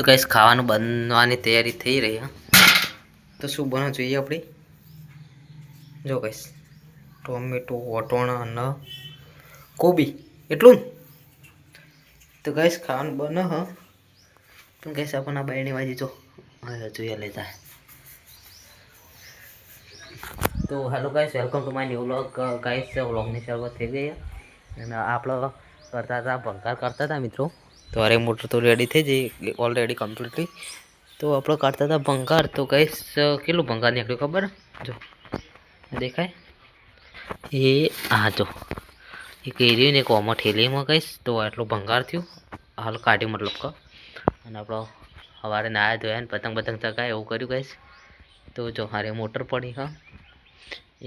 તો કઈશ ખાવાનું બનવાની તૈયારી થઈ રહી, હા. તો શું બનવું જોઈએ આપણે? જો કઈશ ટોમેટો, વટોણા ન, કોબી, એટલું તો કઈશ ખાવાનું બને, હ. પણ કઈશ આપણને બાયણી વાજી જો જોઈએ લેતા. તો hello guys welcome to my new vlog guys વ્લોગની શરૂઆત થઈ ગઈ અને આપણે કરતા હતા ભંકાર કરતા હતા મિત્રો. તો અરે મોટર તો રેડી થઈ જઈ ઓલરેડી કમ્પ્લીટલી તો આપણે કાઢતા હતા ભંગાર, તો કહીશ કેટલું ભંગાર નીકળ્યું ખબર? જો, દેખાય. એ હા જો એક એરિયું ને એક ઓમાં ઠેલીમાં કહીશ તો આટલું ભંગાર થયું. હાલ કાઢ્યું મતલબ કે. અને આપણો સવારે નાયા ધોયા ને પતંગ પતંગ ચગાય, એવું કર્યું કહીશ તો જો હારે મોટર પડી, હા.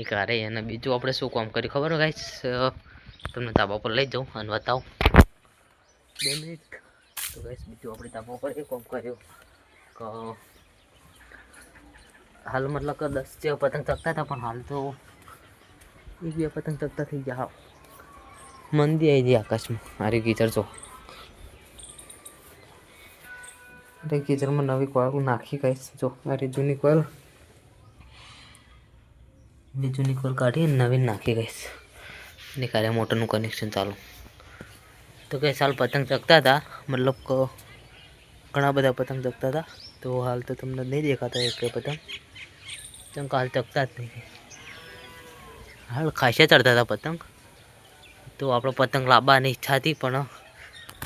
એક હારે અને બીજું આપણે શું કામ કર્યું ખબર ગાઈશ તમને તાબા પર લઈ જાઉં અને બતાવું. બે મિનિટ. તો ગાઈશ બીજું આપણે પર એક કામ કર્યું. કે હાલ મતલબ કે દસ જેવા પતંગ ચગતા હતા, પણ હાલ તો એક બે પતંગ ચગતા થઈ ગયા. મંદી આવી ગઈ આકાશમાં. મારી ગીચર જો. અરે ગીચરમાં નવી કોયલ નાખી કહીશ જો. અરે જૂની કોયલ બીજું નિકોલ કાઢી નવીન નાખી ગઈશ નીકાળ્યા મોટરનું કનેક્શન ચાલુ. તો કે સાલ પતંગ ચગતા હતા મતલબ કે, ઘણા બધા પતંગ ચગતા હતા તો હાલ તો તમને નહીં દેખાતા એક પતંગ. કેમ કે હાલ ચગતા જ નહીં. હાલ ખાસા ચડતા હતા પતંગ. તો આપણો પતંગ લાવવાની ઈચ્છા હતી પણ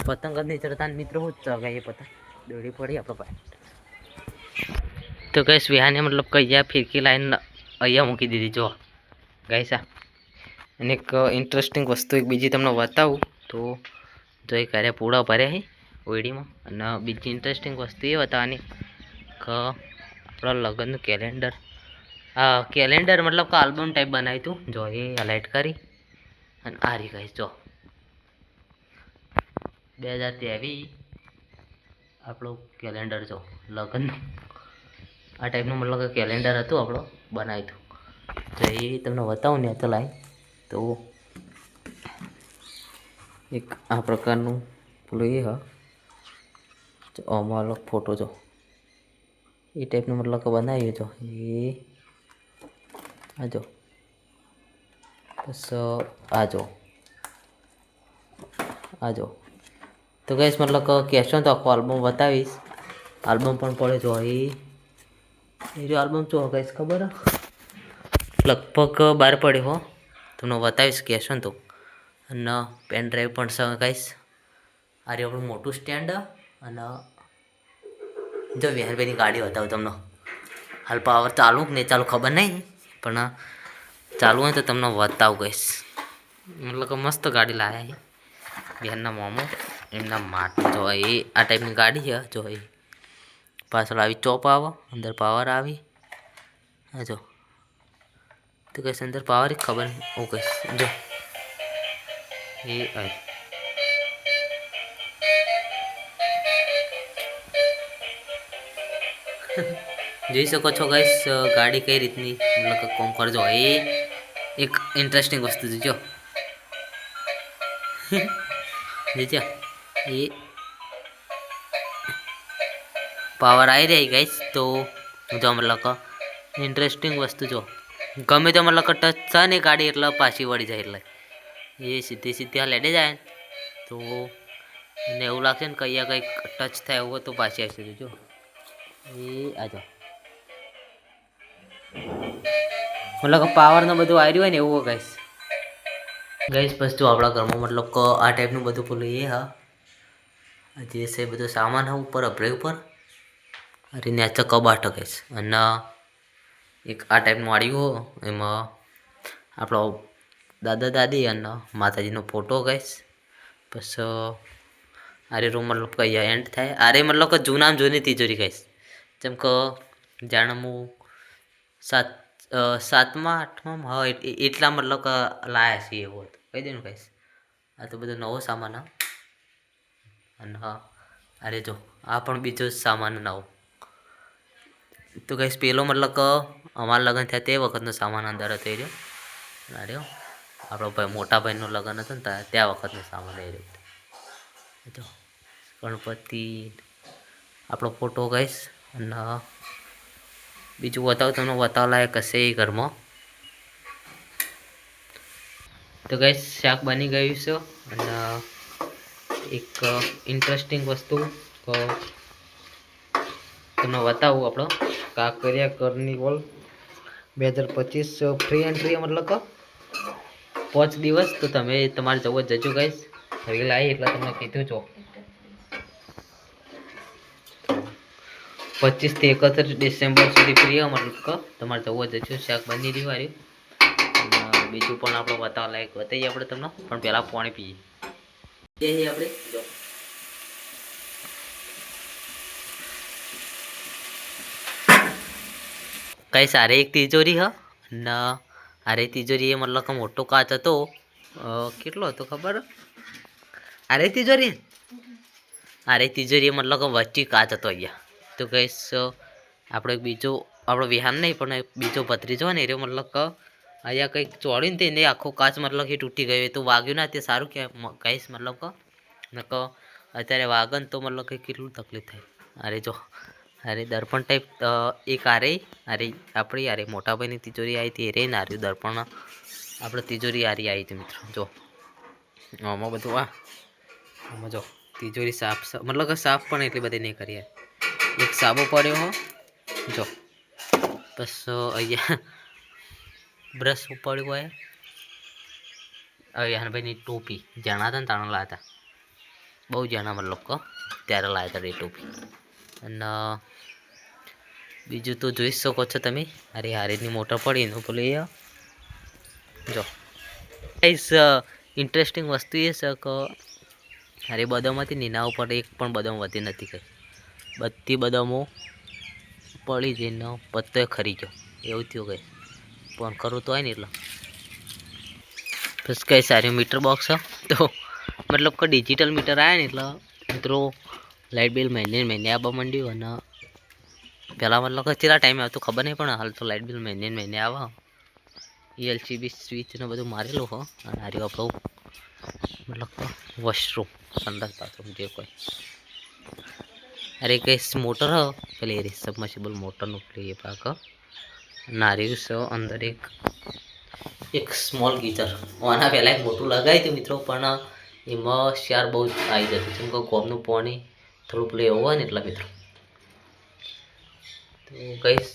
પતંગ જ નહીં ચડતા મિત્રો જ એ પતંગ. દોડી પડી આપણો પાસે તો કઈ વિહાને મતલબ કહીયા ફિરકી લાઈન અહીંયા મૂકી દીધી. જો ગાઈસા અને એક ઇન્ટરેસ્ટિંગ વસ્તુ એક બીજી તમને બતાવું. તો જો એ ક્યારે પૂળો ભરે છે ઓયડીમાં. અને બીજી ઇન્ટરેસ્ટિંગ વસ્તુ એ બતાવવાની કે, આપણા લગ્નનું કેલેન્ડર આ કેલેન્ડર મતલબ કે આલ્બમ ટાઈપ બનાવ્યું હતું જો એ હાઇલાઇટ કરી અને આ રી જો. બે હજાર ત્રેવીસ આપણું કેલેન્ડર જો, લગ્નનું. આ ટાઈપનું મતલબ કે કેલેન્ડર હતું આપણો, બનાવ્યું હતું તો એ તમને બતાવું ને, તો લાઈ તો એક આ પ્રકારનું પેલું એ હા. આમાં ફોટો જો. એ ટાઈપનું મતલબ કે બનાવ્યું જો. એ આ જો. બસ આ જો. તો કહીશ મતલબ કે કહેશો તો આખો આલ્બમ બતાવીશ. આલ્બમ પણ પડે જો એ. એ જો આલ્બમ જો કહીશ ખબર? લગભગ બહાર પડ્યો હો. તમને બતાવીશ, કહેશો તો. અને પેન ડ્રાઈવ પણ કહીશ આ રહ્યું આપણું મોટું સ્ટેન્ડ અને જો વિહારભાઈની ગાડી બતાવું તમને. હાલ પાવર ચાલુ કે નહીં ચાલુ ખબર નહીં, પણ ચાલુ હોય તો તમને બતાવું કહીશ મતલબ કે મસ્ત ગાડી લાવ્યા બિહારના મામો, એમના માટે. જો એ આ ટાઈપની ગાડી છે, જો એ પાછળ આવી ચોપ આવો, અંદર પાવર આવી. હા જો. તો કહીશ અંદર પાવર ખબર હું કહીશ જો. એ આવી જોઈ શકો છો ગાઈસ ગાડી કઈ રીતની કોમ કરજો. એ એક ઇન્ટરેસ્ટિંગ વસ્તુ જોજો જોજો એ પાવર આવી રહી ગાઈસ તો જો મતલબ ઇન્ટરેસ્ટિંગ વસ્તુ, જો. ગમે તે મતલબ કે ટચ થાય ને ગાડી, એટલે પાછી વળી જાય, એટલે. એ સીધી સીધી આ લેડે જાય તો એને એવું લાગશે ને કે કંઈક ટચ થાય એવું હોય તો પાછી આવશે જો. એ આ જો. મતલબ કે પાવરને બધું રહ્યું હોય ને એવું કહીશ ગઈશ બસ આપણા ઘરમાં મતલબ આ ટાઈપનું બધું પેલું એ હા. આ જે છે બધો સામાન હા ઉપર અભરે ઉપર. અરે ને નેચર કબાટ કહીશ અને એક આ ટાઈપનું હો એમાં આપણો દાદા દાદી અને માતાજીનો ફોટો કહીશ બસ આરે રૂમ મતલબ કહીએ એન્ડ થાય. આરે મતલબ કે જૂનામ જૂની તિજોરી કહીશ જેમ કે જાણે હું સાત સાતમા, આઠમા હા એટ- એટલા મતલબ કે લાયા છીએ એવો હતો. કહી દે કહીશ આ તો બધો નવો સામાન હા. અને હા અરે જો, આ પણ બીજો સામાન નવો. તો કહીશ પેલો મતલબ કે અમારા લગ્ન થયા તે વખતનો સામાન અંદર હતો એ રહ્યો. રહ્યો આપણો ભાઈ મોટા ભાઈનું લગ્ન હતું ને ત્યાં વખતનો સામાન એ રહ્યો જો, ગણપતિ આપણો ફોટો ગઈશ અને બીજું બતાવું તમને, બતાવવા લાયક હશે એ ઘરમાં. તો ગઈશ શાક બની ગયું છે અને એક ઇન્ટરેસ્ટિંગ વસ્તુ તમને બતાવું આપણો કાંકરિયા કર્નિવલ બે હજાર પચીસ ફ્રી એન્ટ્રી મતલબ કે પાંચ દિવસ તો તમે તમારે જવો જજો ગાઈશ રીલ આવી એટલે તમને કીધું છો પચીસથી એકત્રીસ ડિસેમ્બર સુધી ફ્રી મતલબ કે તમારે જવો જજો. શાક બની રહ્યું બીજું પણ આપણે બતાવવા લાયક બતાવીએ આપણે તમને. પણ પહેલાં પાણી પીએ. એ આપણે. જો. કઈ સારી એક તિજોરી હ. ને અરે તિજોરી એ મતલબ કે મોટો કાચ હતો. કેટલો હતો ખબર? અરે તિજોરી અરે તિજોરી એ મતલબ કે વચ્ચે કાચ હતો અહીંયા. તો કહીશ આપણે બીજો, આપણો વિહાન નહીં, પણ બીજો ભત્રીજો ને એ મતલબ કે અહીંયા કંઈક ચોળ્યું ને તેને આખો કાચ મતલબ કે તૂટી ગયો તો વાગ્યું ના તે સારું કે કહીશ મતલબ કે નક અત્યારે વાગન તો મતલબ કે કેટલું તકલીફ થાય અરે જો અરે, દર્પણ ટાઈપ એક આરે, અરે, આપણી અરે મોટાભાઈની તિજોરી આવી હતી રે ને આર્યું દર્પણ. આપણે તિજોરી આરી આવી હતી, મિત્રો. જો. આમાં બધું, આ. આમાં જો, તિજોરી સાફ મતલબ કે સાફ પણ એટલી બધી નહીં કરી યાર. એક સાબો પડ્યો, હો. જો. બસ અહીંયા બ્રશ પડ્યું હોય. હવે યાનભાઈની ટોપી. જાણા હતા ને તાણા લાવ્યા હતા? બહુ જાણા મતલબ કહો ત્યારે લાવ્યા હતા એ ટોપી. અને, બીજું તો જોઈ શકો છો તમે. અરે હારીની મોટર પડી એનું પેલું એ જો. ગાઈસ ઇન્ટરેસ્ટિંગ વસ્તુ એ છે કે, અરે બદામમાંથી નીના ઉપર એક પણ બદામ વધી નથી ગઈ. બધી બદામો પડી જઈને પત્તો ખરી ગયો. એવું થયું ગઈ પણ ખરું તો હોય ને એટલે. બસ કઈ સારી મીટર બોક્સ તો, મતલબ કે ડિજિટલ મીટર આવ્યા ને એટલે મિત્રો લાઇટ બિલ મહિને મહિને આવવા માંડ્યું અને પહેલાં મતલબ કેટલા ટાઈમે આવતું ખબર નહીં, પણ હાલ તો લાઇટ બિલ મહિને મહિને આવે. એલસીબી સ્વિચને બધું મારેલું હો, અને આ આપણું મતલબ વોશરૂમ સંડાસ બાથરૂમ જે કોઈ. અરે કઈ મોટર હ, પેલી એ સબમર્સિબલ મોટરનું પેલી એ પાક નારિયું છે અંદર એક એક સ્મોલ ગીઝર આના પહેલાં એક મોટું લગાવ્યું હતું મિત્રો, પણ એમાં શિયાર બહુ આવી જતું જેમ કે ગોમનું પાણી થોડું પ્લે હોવા ને એટલા મિત્રો. તો કહીશ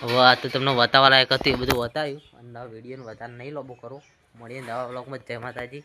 હવે આ તો તમને બતાવવા લાયક હતું, એ બધું બતાવ્યું. અને નવા વિડીયોને વધારે નહીં લોબો કરો. મળીએ નવા બ્લોગમાં જય માતાજી.